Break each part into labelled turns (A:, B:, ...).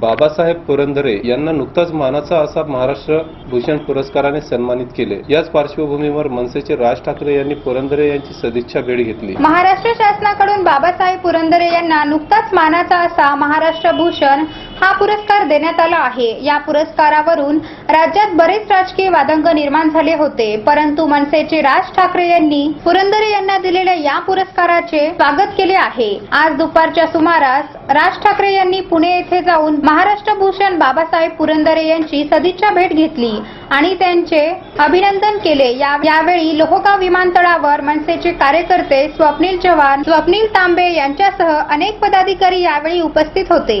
A: बाबासाहेब पुरंदरे यांना नुकताच मानाचा असा महाराष्ट्र भूषण पुरस्काराने सन्मानित केले. याच पार्श्वभूमीवर मनसेचे राज ठाकरे यांनी पुरंदरे यांची सदिच्छा भेट घेतली.
B: महाराष्ट्र शासनाकडून बाबासाहेब पुरंदरे यांना नुकताच मानाचा असा महाराष्ट्र भूषण हा पुरस्कार देण्यात आला आहे. या पुरस्कारावरून राज्यात बरेच राजकीय वादंग निर्माण झाले होते. परंतु मनसेचे राज ठाकरे यांनी पुरंदरे यांना दिलेल्या या पुरस्काराचे स्वागत केले आहे. आज दुपारच्या सुमारास राज ठाकरे यांनी पुणे येथे जाऊन महाराष्ट्र भूषण बाबासाहेब पुरंदरे यांची सदिच्छा भेट घेतली आणि त्यांचे अभिनंदन केले. या यावेळी लोहगाव विमानतळावर मनसेचे कार्यकर्ते स्वप्नील चव्हाण स्वप्नील तांबे यांच्यासह अनेक पदाधिकारी यावेळी उपस्थित होते.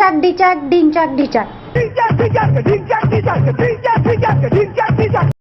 B: চাক ডিচাক ডিন চাক ডিচাক ডিন চাক ডিচাক ডিন